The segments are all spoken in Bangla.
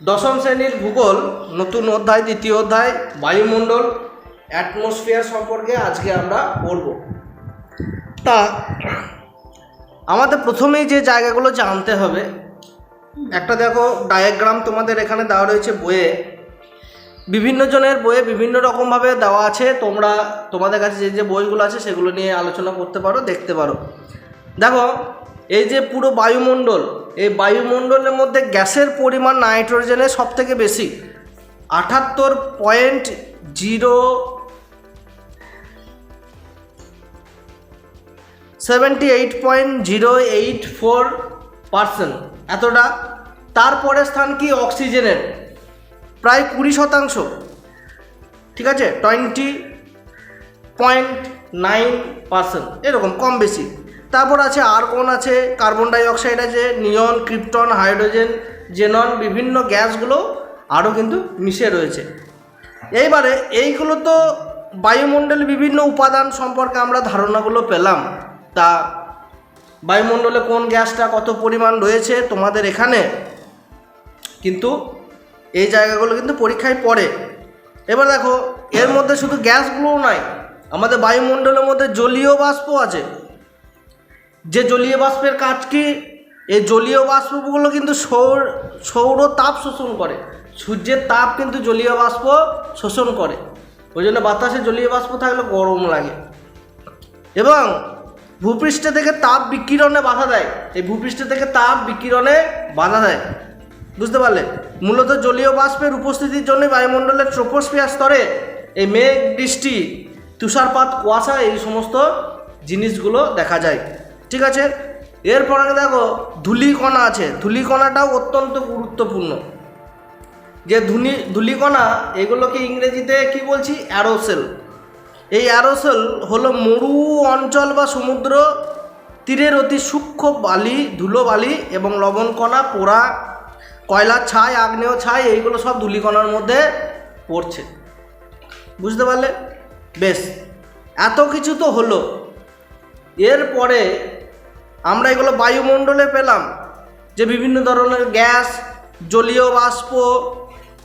দশম শ্রেণির ভূগোল, নতুন অধ্যায়, দ্বিতীয় অধ্যায়, বায়ুমণ্ডল অ্যাটমসফিয়ার সম্পর্কে আজকে আমরা পড়ব। তা, আমাদের প্রথমেই যে জায়গাগুলো জানতে হবে, একটা দেখো ডায়াগ্রাম তোমাদের এখানে দেওয়া রয়েছে বইয়ে। বিভিন্ন জনের বইয়ে বিভিন্ন রকমভাবে দেওয়া আছে, তোমরা তোমাদের কাছে যে যে বইগুলো আছে সেগুলো নিয়ে আলোচনা করতে পারো, দেখতে পারো। দেখো, এই যে পুরো বায়ুমণ্ডল এই বায়ুমণ্ডলের মধ্যে গ্যাসের পরিমাণ নাইট্রোজেনের সব থেকে বেশি। আটাত্তর point zero seventy eight point zero eight four percent. এতটা। তারপরে স্থান কি? অক্সিজেনের। প্রায় কুড়ি শতাংশ। ঠিক আছে? Twenty point nine percent. এরকম, কম বেশি। তারপর আছে আর্গন আছে? কার্বন ডাই অক্সাইড আছে নিয়ন ক্রিপ্টন হাইড্রোজেন জেনন বিভিন্ন গ্যাসগুলো আরও কিন্তু মিশে রয়েছে। এইবারে এইগুলো তো বায়ুমণ্ডলে বিভিন্ন উপাদান সম্পর্কে আমরা ধারণাগুলো পেলাম। তা বায়ুমণ্ডলে কোন গ্যাসটা কত পরিমাণ রয়েছে তোমাদের এখানে? কিন্তু এই জায়গাগুলো কিন্তু পরীক্ষায় পড়ে। এবার দেখো, এর মধ্যে শুধু গ্যাসগুলোও নাই, আমাদের বায়ুমণ্ডলের মধ্যে জলীয় বাষ্প আছে। যে জলীয় বাষ্পের কাজ কি? এই জলীয় বাষ্পগুলো কিন্তু সৌর সৌর তাপ শোষণ করে। সূর্যের তাপ কিন্তু জলীয় বাষ্প শোষণ করে। ওই জন্য বাতাসে জলীয় বাষ্প থাকলে গরম লাগে। এবং ভূপৃষ্ঠ থেকে তাপ বিকিরণে বাধা দেয়। এই ভূপৃষ্ঠ থেকে তাপ বিকিরণে বাধা দেয়। বুঝতে পারলে? মূলত জলীয় বাষ্পের উপস্থিতির জন্য বায়ুমণ্ডলের ট্রোপোস্ফিয়ার স্তরে এই মেঘ, বৃষ্টি, তুষারপাত, কুয়াশা এই সমস্ত জিনিসগুলো দেখা যায়। ঠিক আছে? এরপরে দেখো, ধুলিকণা আছে। ধূলিকণাটাও অত্যন্ত গুরুত্বপূর্ণ। যে ধুলি, ধূলিকণা, এগুলোকে ইংরেজিতে কি বলছি? অ্যারোসেল। এই অ্যারোসেল হলো মরু অঞ্চল বা সমুদ্র, তীরের অতি সূক্ষ্ম বালি, ধুলো বালি এবং লবণকণা, পোড়া কয়লার ছাই, আগ্নেয় ছাই, এইগুলো সব ধুলিকণার মধ্যে পড়ছে। বুঝতে পারলে? বেশ। এত কিছু তো হলো। এরপরে আমরা এগুলো বায়ুমণ্ডলে পেলাম যে বিভিন্ন ধরনের গ্যাস, জলীয় বাষ্প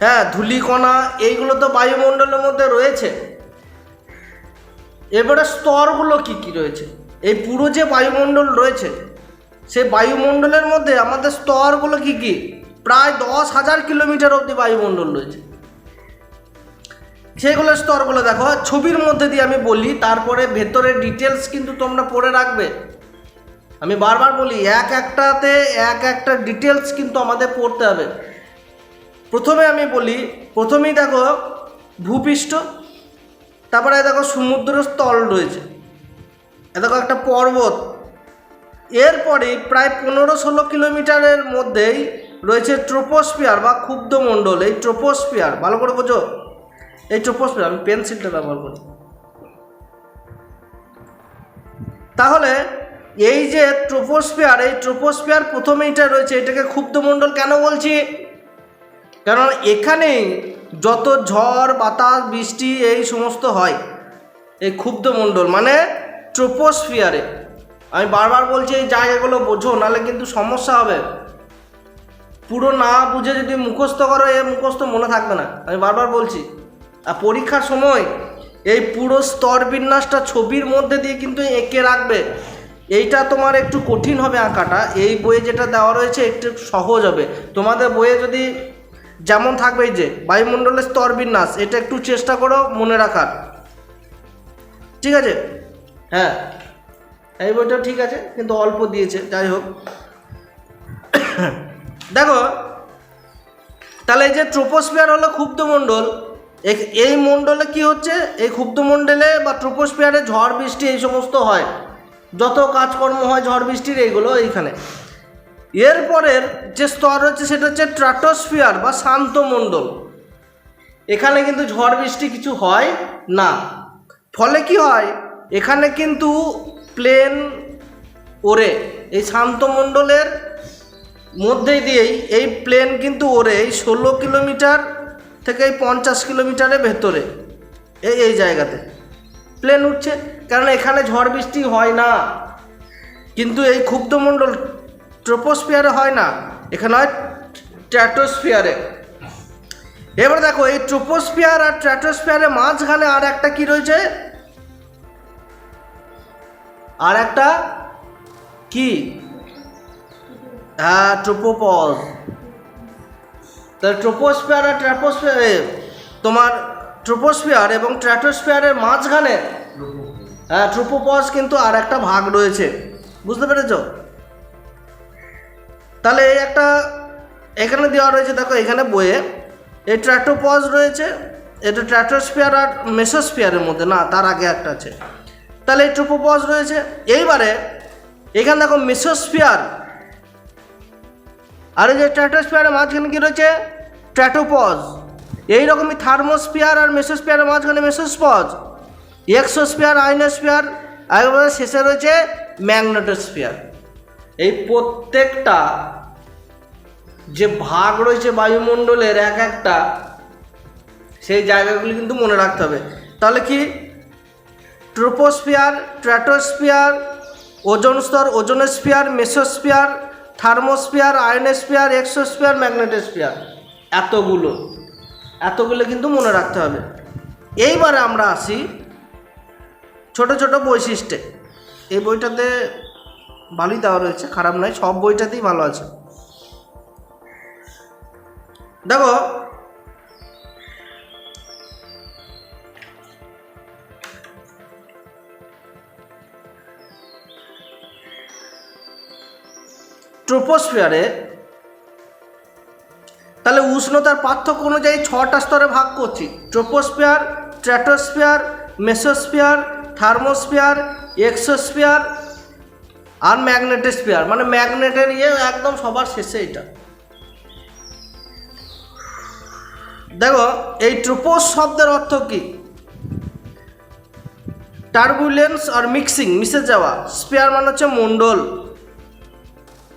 হ্যাঁ ধূলিকণা, এইগুলো তো বায়ুমণ্ডলের মধ্যে রয়েছে। এবারে স্তরগুলো কি কি রয়েছে? এই পুরো যে বায়ুমণ্ডল রয়েছে, সেই বায়ুমণ্ডলের মধ্যে আমাদের স্তরগুলো কি কি? প্রায় দশ হাজার কিলোমিটার অবধি বায়ুমণ্ডল রয়েছে। সেগুলো স্তরগুলো দেখো, ছবির মধ্যে দিয়ে আমি বলি, তারপরে ভেতরের ডিটেলস কিন্তু তোমরা পড়ে রাখবে। আমি বারবার বলি, এক একটাতে এক একটা ডিটেলস কিন্তু আমাদের পড়তে হবে। প্রথমে আমি বলি, প্রথমেই দেখো, ভূপৃষ্ঠ, তারপরে দেখো সমুদ্র স্থল রয়েছে। এ দেখো একটা পর্বত। এরপরে প্রায় পনেরো ষোলো কিলোমিটারের মধ্যেই রয়েছে ট্রোপোস্ফিয়ার বা ক্ষুব্ধ মণ্ডল। এই ট্রোপোস্ফিয়ার ভালো করে বোঝো? এই ট্রোপোস্ফিয়ার আমি পেন্সিলটা ব্যবহার করি। তাহলে এই যে ট্রোপোস্ফিয়ার এই ট্রোপোস্ফিয়ার প্রথমেইটা রয়েছে, এটাকে ক্ষুব্ধ মণ্ডল কেন বলছি? কারণ এখানে যত ঝড়, বাতাস, বৃষ্টি, এই সমস্ত হয়, এই ক্ষুব্ধ মণ্ডল মানে ট্রোপোস্ফিয়ারে আমি বারবার বলছি এই জায়গাগুলো বোঝো, নাহলে কিন্তু সমস্যা হবে। পুরো না বুঝে যদি মুখস্থ করো, এ মুখস্থ মনে থাকবে না। আমি বারবার বলছি। আর পরীক্ষার সময় এই পুরো স্তর বিন্যাসটা ছবির মধ্যে দিয়ে কিন্তু এঁকে রাখবে। এইটা তোমার একটু কঠিন হবে আঁকাটা। এই বইয়ে যেটা দেওয়া রয়েছে একটু সহজ হবে। তোমাদের বইয়ে যদি যেমন থাকবে যে বায়ুমণ্ডলের স্তর বিন্যাস, এটা একটু চেষ্টা করো মনে রাখার। ঠিক আছে? হ্যাঁ। এই বইটাও ঠিক আছে, কিন্তু অল্প দিয়েছে, যাই হোক। দেখো, তাহলে এই যে ট্রোপোস্ফিয়ার হলো ক্ষুব্ধ মণ্ডল এই মণ্ডলে কি হচ্ছে? এই ক্ষুব্ধ মণ্ডলে বা ট্রোপোস্ফিয়ারে ঝড়, বৃষ্টি এই সমস্ত হয়। যত কাজকর্ম হয় ঝড় বৃষ্টির এইগুলো এইখানে। এরপরের যে স্তর হচ্ছে সেটা হচ্ছে ট্রাটোস্ফিয়ার বা শান্ত মণ্ডল। এখানে কিন্তু ঝড় বৃষ্টি কিছু হয় না। ফলে কি হয়? এখানে কিন্তু প্লেন ওড়ে। এই শান্ত মণ্ডলের মধ্যে দিয়েই এই প্লেন কিন্তু ওড়ে এই ষোলো কিলোমিটার থেকে এই পঞ্চাশ কিলোমিটারের ভেতরে। এই এই জায়গাতে। প্লেন উঠছে, কারণ এখানে ঝড় বৃষ্টি হয় না। কিন্তু এই ক্ষুব্ধমণ্ডল ট্রোপোস্ফিয়ারে হয় না, এখানে হয় স্ট্র্যাটোস্ফিয়ারে এবার দেখো, এই ট্রোপোস্ফিয়ার আর ট্র্যাটোস্ফিয়ারের মাঝখানে আর একটা কি রয়েছে? আর একটা কি? হ্যাঁ ট্রোপোপজ তাহলে ট্রোপোস্ফিয়ার আর ট্র্যাপোস্ফিয়ার তোমার ট্রোপোস্ফিয়ার এবং ট্র্যাটোস্ফিয়ারের মাঝখানে হ্যাঁ ট্রোপোপজ কিন্তু আর একটা ভাগ রয়েছে। বুঝতে পেরেছ? তাহলে এই একটা এখানে দেওয়া রয়েছে, দেখো এখানে বইয়ে। এই ট্র্যাটোপজ রয়েছে, এটা ট্র্যাটোস্ফিয়ার আর মেসোস্ফিয়ারের মধ্যে, না, তার আগে একটা আছে। তাহলে এই ট্রোপোপজ রয়েছে, এইবারে এখানে দেখো মেসোস্ফিয়ার। আর এই যে ট্র্যাটোস্ফিয়ারের মাঝখানে কি রয়েছে? ট্র্যাটোপজ এইরকমই থার্মোস্ফিয়ার আর মেসোস্ফিয়ারের মাঝখানে মেসোস্পজ এক্সোস্ফিয়ার, আইনোস্ফিয়ার একবারে শেষে রয়েছে ম্যাগনেটোস্ফিয়ার। এই প্রত্যেকটা যে ভাগ রয়েছে বায়ুমণ্ডলের এক একটা, সেই জায়গাগুলি কিন্তু মনে রাখতে হবে। তাহলে কি? ট্রোপোস্ফিয়ার, ট্র্যাটোস্ফিয়ার, ওজন স্তর, ozonosphere, mesosphere, thermosphere, ionosphere, exosphere, magnetosphere, এতগুলো। এতগুলো কিন্তু মনে রাখতে হবে। এইবারে আমরা আসি ছোট ছোট বৈশিষ্ট্যে। এই বইটাতে ভালোই দেওয়া রয়েছে, খারাপ নয়, সব বইটাতেই ভালো আছে। দেখো, ট্রোপোস্ফিয়ারে উষ্ণতার পার্থক্য অনুযায়ী ছটা স্তরে ভাগ করছি। Troposphere stratosphere mesosphere, thermosphere, exosphere আর ম্যাগনেটোস্ফিয়ার। মানে ম্যাগনেটের ইয়ে একদম সবার শেষে এটা। দেখো, এই ট্রোপোস শব্দের অর্থ কি? টার্বুলেন্স আর মিক্সিং, মিশে যাওয়া। স্পেয়ার মানে হচ্ছে মণ্ডল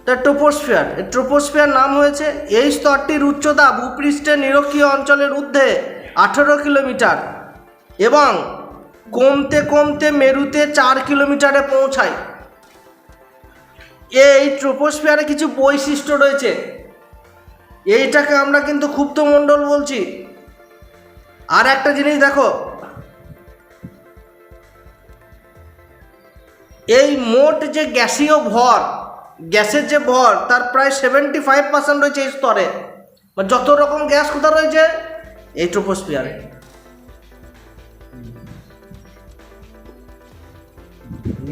তা ট্রোপোস্ফিয়ার ট্রোপোস্ফিয়ার নাম হয়েছে এই স্তরটির উচ্চতা ভূপৃষ্ঠের নিরক্ষীয় অঞ্চলের ঊর্ধ্বে আঠেরো কিলোমিটার এবং কমতে কমতে মেরুতে চার কিলোমিটারে পৌঁছায়। এই ট্রোপোস্ফিয়ারে কিছু বৈশিষ্ট্য রয়েছে। এইটাকে আমরা কিন্তু ক্ষুব্ধমণ্ডল বলছি। আর একটা জিনিস দেখো। এই মোট যে গ্যাসীয় ভর গ্যাসের যে ভর, তার প্রায় সেভেন্টি ফাইভ পার্সেন্ট রয়েছে এই স্তরে। মানে যত রকম গ্যাস কোথা রয়েছে? এই ট্রোপোস্ফিয়ারে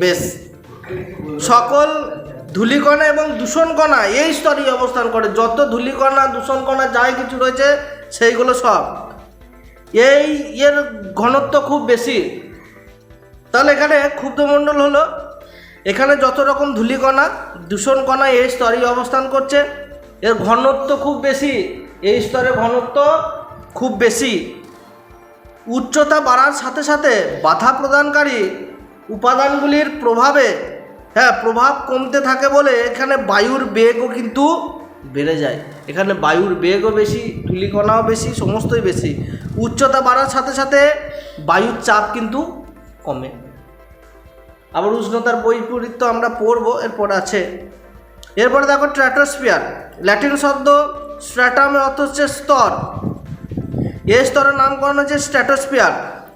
বেশ। সকল ধূলিকণা এবং দূষণকণা এই স্তরেই অবস্থান করে। যত ধূলিকণা, দূষণকণা যাই কিছু রয়েছে, সেইগুলো সব। এই এর ঘনত্ব খুব বেশি। তাহলে এখানে ক্ষুব্ধমণ্ডল হলো এখানে যত রকম ধূলিকণা, দূষণকণা এই স্তরেই অবস্থান করছে, এর ঘনত্ব খুব বেশি, এই স্তরে ঘনত্ব খুব বেশি। উচ্চতা বাড়ার সাথে সাথে বাধা প্রদানকারী উপাদানগুলির প্রভাবে হ্যাঁ প্রভাব কমতে থাকে বলে এখানে বায়ুর বেগও কিন্তু বেড়ে যায়। এখানে বায়ুর বেগও বেশি, ধূলিকণাও বেশি, সমস্তই বেশি। উচ্চতা বাড়ার সাথে সাথে বায়ুর চাপ কিন্তু কমে। আবার উষ্ণতার বৈপরীত্য আমরা পড়ব, এরপর আছে। এরপরে দেখো ট্র্যাটোস্ফিয়ার ল্যাটিন শব্দ স্ট্র্যাটামের অর্থ হচ্ছে স্তর। এই স্তরের নামকরণ হচ্ছে স্ট্র্যাটোস্ফিয়ার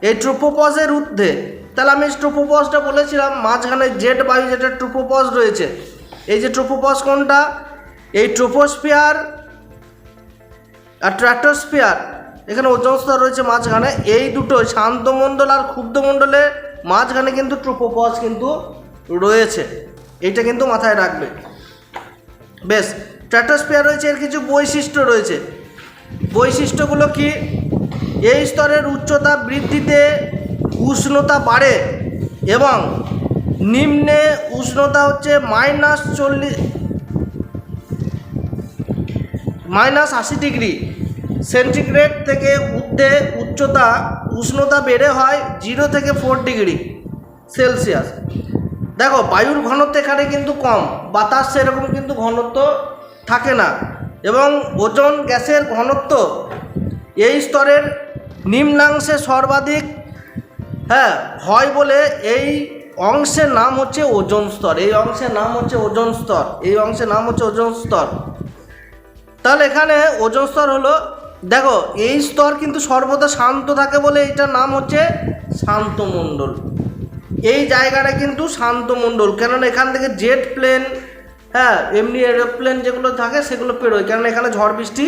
এই ট্রোপোপজের ঊর্ধ্বে। তাহলে আমি ট্রোপোপজটা বলেছিলাম, মাঝখানে জেট বায়ু যেটা ট্রোপোপজ রয়েছে। এই যে ট্রোপোপজ কোনটা? এই ট্রোপোস্ফিয়ার আর ট্র্যাটোস্ফিয়ার এখানে ওজন স্তর রয়েছে মাঝখানে। এই দুটো শান্তমণ্ডল আর ক্ষুব্ধমণ্ডলে মাঝখানে কিন্তু ট্রোপোপজ কিন্তু রয়েছে। এইটা কিন্তু মাথায় রাখবে। বেশ ট্র্যাটোস্ফিয়ার রয়েছে, এর কিছু বৈশিষ্ট্য রয়েছে। বৈশিষ্ট্যগুলো কি? এই স্তরের উচ্চতা বৃদ্ধিতে উষ্ণতা বাড়ে এবং নিম্নে উষ্ণতা হচ্ছে মাইনাস চল্লিশ, মাইনাস আশি ডিগ্রি। সেন্টিগ্রেড থেকে ঊর্ধ্বে উচ্চতা, উষ্ণতা বেড়ে হয় জিরো থেকে ফোর ডিগ্রি সেলসিয়াস। দেখো, বায়ুর ঘনত্ব এখানে কিন্তু কম, বাতাস সেরকম কিন্তু ঘনত্ব থাকে না এবং ওজন, গ্যাসের ঘনত্ব এই স্তরের নিম্নাংশে সর্বাধিক হ্যাঁ হয় বলে এই অংশের নাম হচ্ছে ওজন স্তর। এই অংশের নাম হচ্ছে ওজন স্তর। এই অংশের নাম হচ্ছে ওজন স্তর। তাহলে এখানে ওজন স্তর হলো দেখো এই স্তর কিন্তু সর্বদা শান্ত থাকে বলে এটার নাম হচ্ছে শান্তমণ্ডল। এই জায়গাটা কিন্তু শান্তমণ্ডল কেননা এখান থেকে জেট প্লেন হ্যাঁ এমনি এরোপ্লেন যেগুলো থাকে সেগুলো পেরোয় কেননা এখানে ঝড় বৃষ্টি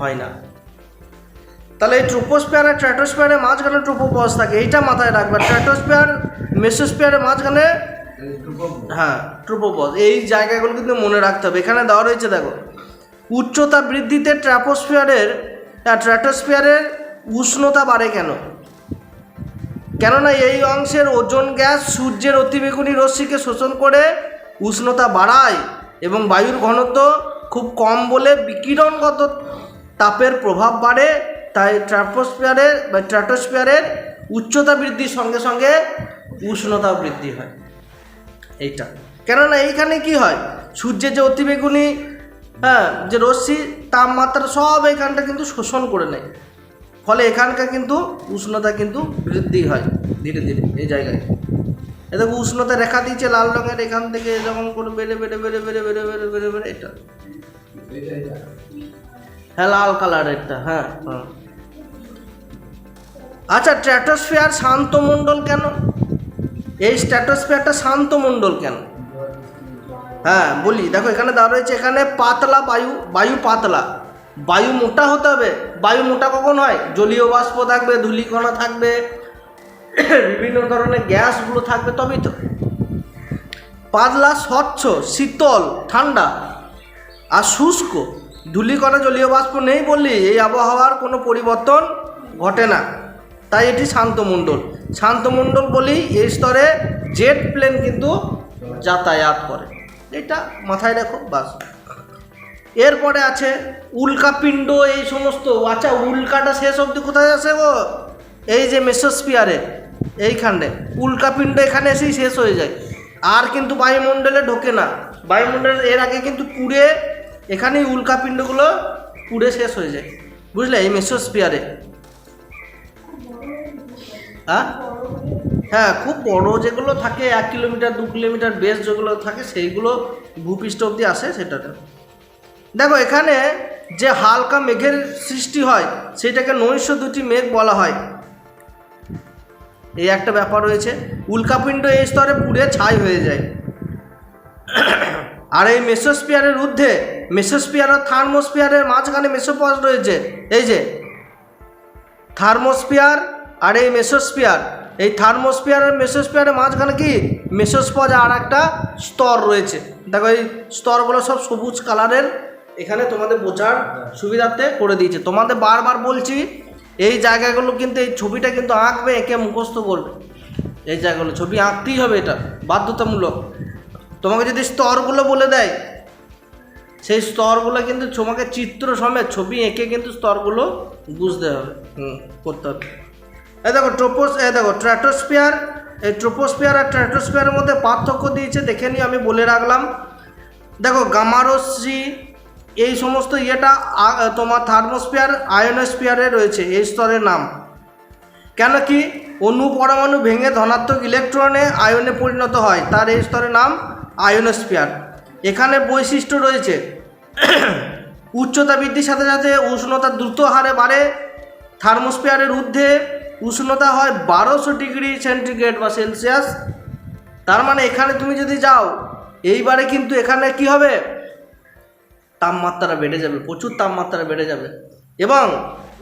হয় না। তাহলে এই ট্রোপোস্পিয়ার আর ট্র্যাটোস্পিয়ারের মাঝখানে ট্রোপোপজ থাকে এইটা মাথায় রাখবে। ট্র্যাটোস্পিয়ার মেসোস্পিয়ারের মাঝখানে হ্যাঁ ট্রোপোপজ এই জায়গাগুলো কিন্তু মনে রাখতে হবে। এখানে দেওয়া রয়েছে দেখো উচ্চতা বৃদ্ধিতে ট্র্যাপোস্ফিয়ারের ট্র্যাটোস্ফিয়ারের উষ্ণতা বাড়ে কেন? কেননা এই অংশের ওজন গ্যাস সূর্যের অতিবেগুনি রশ্মিকে শোষণ করে উষ্ণতা বাড়ায় এবং বায়ুর ঘনত্ব খুব কম বলে বিকিরণগত তাপের প্রভাব বাড়ে। তাই ট্র্যাপোস্ফিয়ারের বা ট্র্যাটোস্ফিয়ারের উচ্চতা বৃদ্ধির সঙ্গে সঙ্গে উষ্ণতা বৃদ্ধি হয়। এইটা। কেননা এইখানে কি হয়? সূর্যের যে অতিবেগুনি হ্যাঁ যে রশ্মি তাপমাত্রা সব এখানটা কিন্তু শোষণ করে নেয়। ফলে এখানকার কিন্তু উষ্ণতা কিন্তু বৃদ্ধি হয় ধীরে ধীরে এই জায়গায়। এ দেখো উষ্ণতা রেখা দিয়েছে লাল রঙের, এখান থেকে যেমন করে বেড়ে বেড়ে বেড়ে বেড়ে বেড়ে বেড়ে বেড়ে বেড়ে, এটা। হ্যাঁ লাল কালারেরটা হ্যাঁ হ্যাঁ। আচ্ছা স্ট্র্যাটোস্ফিয়ার শান্তমণ্ডল কেন? এই স্ট্র্যাটোস্ফিয়ারটা শান্তমণ্ডল কেন? হ্যাঁ বলি, দেখো, এখানে দেওয়া রয়েছে, এখানে পাতলা বায়ু বায়ু পাতলা। বায়ু মোটা হতে হবে। বায়ু মোটা কখন হয়? জলীয় বাষ্প থাকবে, ধূলিকণা থাকবে, বিভিন্ন ধরনের গ্যাসগুলো থাকবে, তবেই তো। পাতলা, স্বচ্ছ, শীতল, ঠান্ডা আর শুষ্ক। ধূলিকণা, জলীয় বাষ্প নেই বললি, এই আবহাওয়ার কোনো পরিবর্তন ঘটে না। তাই এটি শান্তমণ্ডল। শান্তমণ্ডল বলেই এই স্তরে জেট প্লেন কিন্তু যাতায়াত করে। এটা মাথায় রাখো, বাস। এরপরে আছে উল্কাপিণ্ড এই সমস্ত। আচ্ছা উল্কাটা শেষ অবধি কোথায় আসে গো? এই যে মেসোস্পিয়ারে, এইখানে। উল্কাপিণ্ড এখানে এসেই শেষ হয়ে যায়। আর কিন্তু বায়ুমণ্ডলে ঢোকে না। বায়ুমণ্ডলের এর আগে কিন্তু পুড়ে, এখানেই উল্কাপিণ্ডগুলো পুড়ে শেষ হয়ে যায়। বুঝলে? এই মেসোস্পিয়ারে। হ্যাঁ? হ্যাঁ খুব বড় যেগুলো থাকে, এক কিলোমিটার, দু কিলোমিটার বেশ যেগুলো থাকে, সেইগুলো ভূপৃষ্ঠ অবধি আসে সেটাতে। দেখো, এখানে যে হালকা মেঘের সৃষ্টি হয়, সেটাকে নৈশ দুটি মেঘ বলা হয়। এই একটা ব্যাপার রয়েছে। উল্কাপিণ্ড এই স্তরে পুড়ে ছাই হয়ে যায়। আর এই মেসোস্পিয়ারের ঊর্ধ্বে, মেসোস্পিয়ার আর থার্মোস্পিয়ারের মাঝখানে মেসোপজ রয়েছে। এই যে, থার্মোস্পিয়ার আর এই মেসোস্পিয়ার। এই থার্মোস্পিয়ার আর মেসোস্পিয়ারের মাঝখানে কি? মেসোস্পজ আর একটা স্তর রয়েছে। দেখো এই স্তরগুলো সব সবুজ কালারের। এখানে তোমাদের বোঝার সুবিধার্থে করে দিয়েছে। তোমাদের বারবার বলছি, এই জায়গাগুলো কিন্তু, এই ছবিটা কিন্তু আঁকবে, এঁকে মুখস্থ করবে। এই জায়গাগুলো, ছবি আঁকতেই হবে এটা, বাধ্যতামূলক। তোমাকে যদি স্তরগুলো বলে দেয়, সেই স্তরগুলো কিন্তু তোমাকে চিত্র সমেত ছবি এঁকে কিন্তু স্তরগুলো বুঝতে হবে, হুম, করতে হবে। এই দেখো ট্রোপোস এ দেখো ট্র্যাটোস্পিয়ার এই ট্রোপোস্পিয়ার আর ট্র্যাটোস্পিয়ারের মধ্যে পার্থক্য দিয়েছে, দেখে নিই আমি বলে রাখলাম। দেখো গামারশ্রি এই সমস্ত ইয়েটা তোমার থার্মোস্পিয়ার আয়নোস্পিয়ারে রয়েছে, এই স্তরের নাম। কেন কি? অণু পরমাণু ভেঙে ধনাত্মক ইলেকট্রনে আয়নে পরিণত হয়, তার এই স্তরের নাম আয়নোস্পিয়ার এখানে বৈশিষ্ট্য রয়েছে, উচ্চতা বৃদ্ধির সাথে সাথে উষ্ণতা দ্রুত হারে বাড়ে থার্মোস্পিয়ারের ঊর্ধ্বে উষ্ণতা হয় বারোশো ডিগ্রি সেন্টিগ্রেড বা সেলসিয়াস। তার মানে এখানে তুমি যদি যাও, এইবারে কিন্তু এখানে কি হবে? তাপমাত্রা বেড়ে যাবে, প্রচুর তাপমাত্রা বেড়ে যাবে। এবং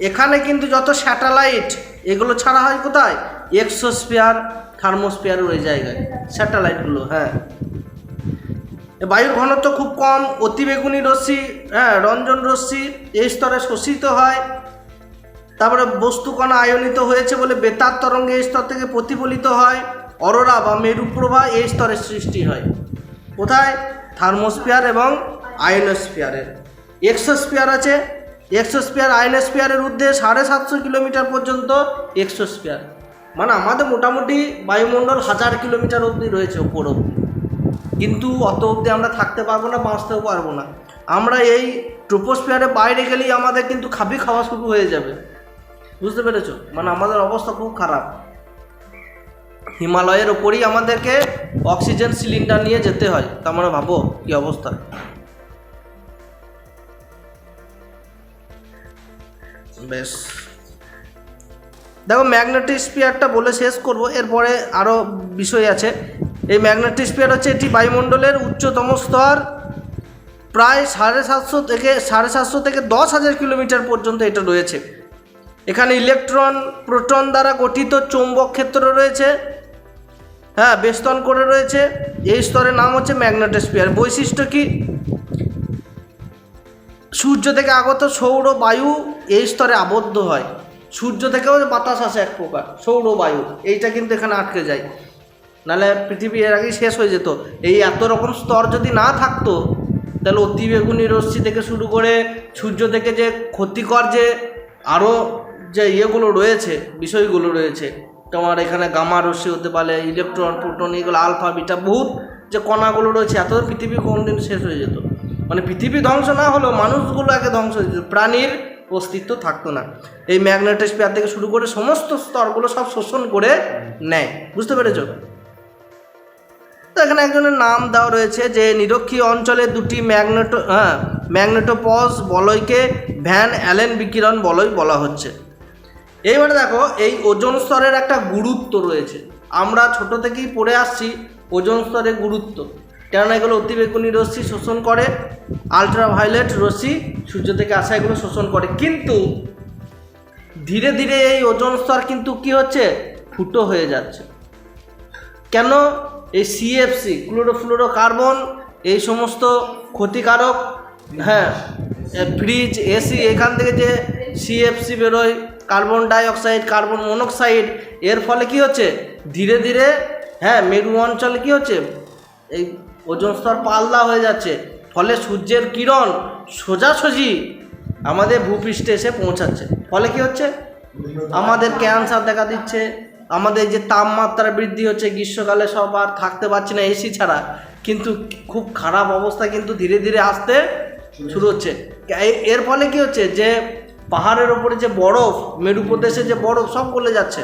এখানে কিন্তু যত স্যাটেলাইট, এগুলো ছাড়া হয় কোথায়? এক্সোস্ফিয়ার থার্মোস্ফিয়ারের ওই জায়গায়, স্যাটেলাইটগুলো হ্যাঁ। বায়ুর ঘনত্ব খুব কম, অতিবেগুনি রশ্মি হ্যাঁ রঞ্জন রশ্মি, এই স্তরে শোষিত হয়। তারপরে বস্তুকণা আয়নিত হয়েছে বলে বেতার তরঙ্গে এই স্তর থেকে প্রতিফলিত হয়। অরোরা বা মেরুপ্রভা এই স্তরের সৃষ্টি হয়। কোথায়? থার্মোস্ফিয়ার এবং আয়নোস্ফিয়ারের এক্সোস্ফিয়ার আছে। এক্সোস্ফিয়ার আয়নোস্ফিয়ারের ঊর্ধ্বে সাড়ে সাতশো কিলোমিটার পর্যন্ত এক্সোস্ফিয়ার। মানে আমাদের মোটামুটি বায়ুমণ্ডল হাজার কিলোমিটার অবধি রয়েছে ওপর অবধি। কিন্তু অত অবধি আমরা থাকতে পারব না, বাঁচতেও পারব না। আমরা এই ট্রোপোস্ফিয়ারের বাইরে গেলেই আমাদের কিন্তু খাবি খাওয়া শুরু হয়ে যাবে। বুঝতে পেরেছ? মানে আমাদের অবস্থা খুব খারাপ। হিমালয়ের ওপরই আমাদেরকে অক্সিজেন সিলিন্ডার নিয়ে যেতে হয়। তার মানে ভাবো কি অবস্থা? বেশ। দেখো ম্যাগনেটিস্পিয়ারটা বলে শেষ করব। এরপরে আরও বিষয় আছে। এই ম্যাগনেটিস্পিয়ার হচ্ছে এটি বায়ুমণ্ডলের উচ্চতম স্তর। প্রায় সাড়ে সাতশো থেকে সাড়ে সাতশো থেকে দশ হাজার কিলোমিটার পর্যন্ত এটা রয়েছে। এখানে ইলেকট্রন, প্রোটন দ্বারা গঠিত চৌম্বক ক্ষেত্র রয়েছে। হ্যাঁ বেস্তন করে রয়েছে। এই স্তরের নাম হচ্ছে ম্যাগনেটোস্ফিয়ার। বৈশিষ্ট্য কি? সূর্য থেকে আগত সৌর বায়ু এই স্তরে আবদ্ধ হয়। সূর্য থেকেও বাতাস আসে এক প্রকার, সৌর বায়ু। এইটা কিন্তু এখানে আটকে যায়। নাহলে পৃথিবী এর আগেই শেষ হয়ে যেত। এই এত রকম স্তর যদি না থাকতো, তাহলে অতিবেগুনি রশ্মি থেকে শুরু করে সূর্য থেকে যে ক্ষতিকর যে আরও যে ইয়েগুলো রয়েছে, বিষয়গুলো রয়েছে, তোমার এখানে গামা রশ্মি হতে পারে, ইলেকট্রন, প্রোটন, এগুলো আলফা, বিটা বহুত যে কণাগুলো রয়েছে এত পৃথিবী কোনদিন শেষ হয়ে যেত। মানে পৃথিবী ধ্বংস না হলেও মানুষগুলো আগে ধ্বংস হয়ে যেত, প্রাণীর অস্তিত্ব থাকতো না। এই ম্যাগনেটোস্ফিয়ার থেকে শুরু করে সমস্ত স্তরগুলো সব শোষণ করে নেয়, বুঝতে পেরেছ? তো এখানে একজনের নাম দেওয়া রয়েছে যে নিরক্ষীয় অঞ্চলে দুটি ম্যাগনেটো হ্যাঁ ম্যাগনেটোপজ বলয়কে ভ্যান অ্যালেন বিকিরণ বলয় বলা হচ্ছে। এইবারে দেখো, এই ওজন স্তরের একটা গুরুত্ব রয়েছে। আমরা ছোট থেকেই পড়ে আসছি ওজন স্তরের গুরুত্ব। কেননা এগুলো অতিবেগুনি রশ্মি শোষণ করে আলট্রাভায়োলেট রশ্মি সূর্য থেকে আসা এগুলো শোষণ করে। কিন্তু ধীরে ধীরে এই ওজন স্তর কিন্তু কি হচ্ছে? ফুটো হয়ে যাচ্ছে। কেন? এই সিএফসি ক্লোরোফ্লোরো কার্বন এই সমস্ত ক্ষতিকারক হ্যাঁ ফ্রিজ এসি এখান থেকে যে সিএফসি বেরোয় কার্বন ডাইঅক্সাইড, কার্বন মনোক্সাইড, এর ফলে কি হচ্ছে? ধীরে ধীরে হ্যাঁ মেরু অঞ্চলে কি হচ্ছে? এই ওজন স্তর পাল্লা হয়ে যাচ্ছে। ফলে সূর্যের কিরণ সোজাসুজি আমাদের ভূপৃষ্ঠে এসে পৌঁছাচ্ছে। ফলে কি হচ্ছে? আমাদের ক্যান্সার দেখা দিচ্ছে। আমাদের যে তাপমাত্রা বৃদ্ধি হচ্ছে, গ্রীষ্মকালে সব আর থাকতে পারছে না এসি ছাড়া। কিন্তু খুব খারাপ অবস্থা কিন্তু ধীরে ধীরে আসতে শুরু হচ্ছে। এর ফলে কি হচ্ছে? যে পাহাড়ের ওপরে যে বরফ মেরু প্রদেশে যে বরফ, সব গলে যাচ্ছে।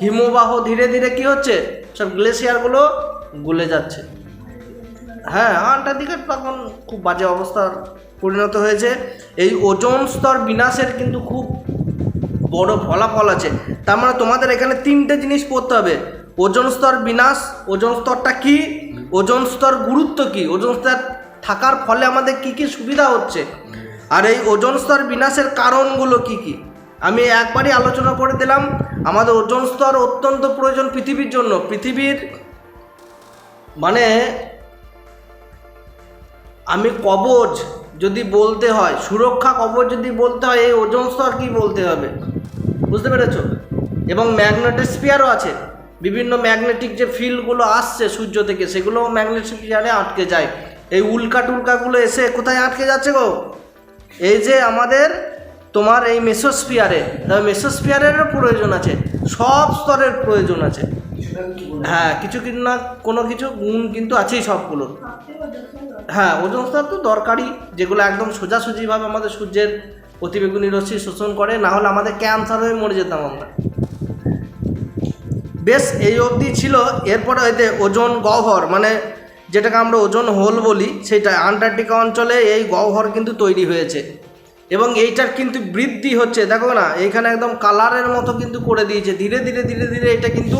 হিমবাহ ধীরে ধীরে কি হচ্ছে? সব গ্লেশিয়ারগুলো গলে যাচ্ছে। হ্যাঁ আন্টার্কটিকার তখন খুব বাজে অবস্থার পরিণত হয়েছে। এই ওজন স্তর বিনাশের কিন্তু খুব বড় ফলাফল আছে। তার মানে তোমাদের এখানে তিনটে জিনিস পড়তে হবে। ওজন স্তর বিনাশ, ওজন স্তরটা কি? ওজন স্তর গুরুত্ব কি? ওজন স্তর থাকার ফলে আমাদের কি কি সুবিধা হচ্ছে? আর এই ওজন স্তর বিনাশের কারণগুলো কি কি? আমি একবারই আলোচনা করে দিলাম, আমাদের ওজন স্তর অত্যন্ত প্রয়োজন পৃথিবীর জন্য। পৃথিবীর মানে আমি কবচ যদি বলতে হয়, সুরক্ষা কবচ যদি বলতে হয়, এই ওজন স্তর কি বলতে হবে? বুঝতে পেরেছ? এবং ম্যাগনেটোস্ফিয়ারও আছে। বিভিন্ন ম্যাগনেটিক যে ফিল্ডগুলো আসছে সূর্য থেকে সেগুলো ম্যাগনেটোস্ফিয়ারে আটকে যায়। এই উল্কা টুলকাগুলো এসে কোথায় আটকে যাচ্ছে গো? এই যে আমাদের তোমার এই মেসোস্ফিয়ারে তবে মেসোস্ফিয়ারেরও প্রয়োজন আছে, সব স্তরের প্রয়োজন আছে। হ্যাঁ কিছু কিন্তু না, কোনো কিছু, গুণ কিন্তু আছেই সবগুলোর। হ্যাঁ ওজন স্তর তো দরকারি যেগুলো একদম সোজাসুজিভাবে আমাদের সূর্যের অতিবেগুনি রশ্মি শোষণ করে, না হলে আমাদের ক্যান্সার হয়ে মরে যেতাম আমরা। বেশ, এই অবধি ছিল, এরপরে ওজন গহ্বর মানে যেটাকে আমরা ওজন হোল বলি, সেটা আন্টার্কটিকা অঞ্চলে এই গহ্বর কিন্তু তৈরি হয়েছে। এবং এইটার কিন্তু বৃদ্ধি হচ্ছে, দেখো না, এখানে একদম কালারের মতো কিন্তু করে দিয়েছে। ধীরে ধীরে ধীরে ধীরে এটা কিন্তু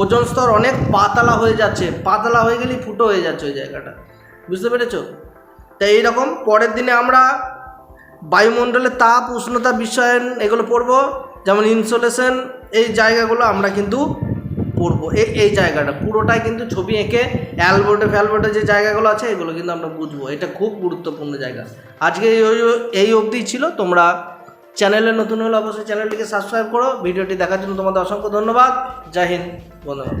ওজন স্তর অনেক পাতলা হয়ে যাচ্ছে। পাতলা হয়ে গেলেই ফুটো হয়ে যাচ্ছে ওই জায়গাটা। বুঝতে পেরেছ? তাই এইরকম পরের দিনে আমরা বায়ুমণ্ডলের তাপ, উষ্ণতা বিশ্বায়ন এগুলো পড়ব। যেমন ইনসোলেশন এই জায়গাগুলো আমরা কিন্তু পড়ব এই এই জায়গাটা। পুরোটাই কিন্তু ছবি এঁকে অ্যালবোর্ডে ফ্যালবোর্ডে যে জায়গাগুলো আছে, এগুলো কিন্তু আমরা বুঝব। এটা খুব গুরুত্বপূর্ণ জায়গা। আজকে এই এই অবধি ছিল। তোমরা চ্যানেলে নতুন হলে অবশ্যই চ্যানেলটিকে সাবস্ক্রাইব করো। ভিডিওটি দেখার জন্য তোমাদের অসংখ্য ধন্যবাদ। জাহিন বন্ধুরা